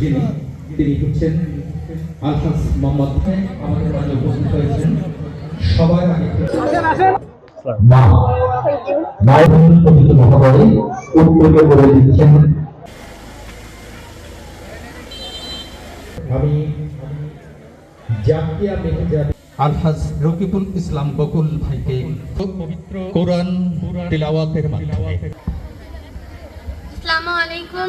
যিনি তিনি হচ্ছেন আলহাস মোহাম্মদ। আমাদের মাঝে উপস্থিত হয়েছেন। সবাই আগে ইসলাম বকুল ভাইকে কোরআন তিলাওয়াতের মাধ্যমে। আসসালামু আলাইকুম।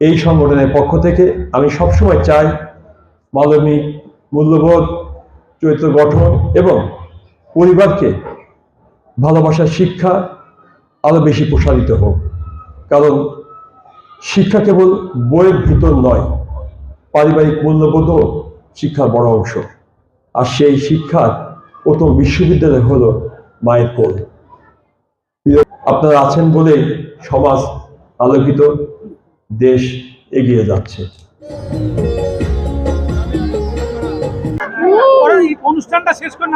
এই সংগঠনের পক্ষ থেকে আমি সবসময় চাই মানবিক মূল্যবোধ, চরিত্র গঠন এবং পরিবারকে ভালোবাসার শিক্ষা আরও বেশি প্রসারিত হোক। কারণ শিক্ষা কেবল বইয়ের ভিতর নয়, পারিবারিক মূল্যবোধও শিক্ষার বড় অংশ। আর সেই শিক্ষার প্রথম বিশ্ববিদ্যালয় হলো মায়ের কোল। আপনারা আছেন বলেই সমাজ আলোকিত। দেশ এগিয়ে যাচ্ছে। অনুষ্ঠানটা শেষ করে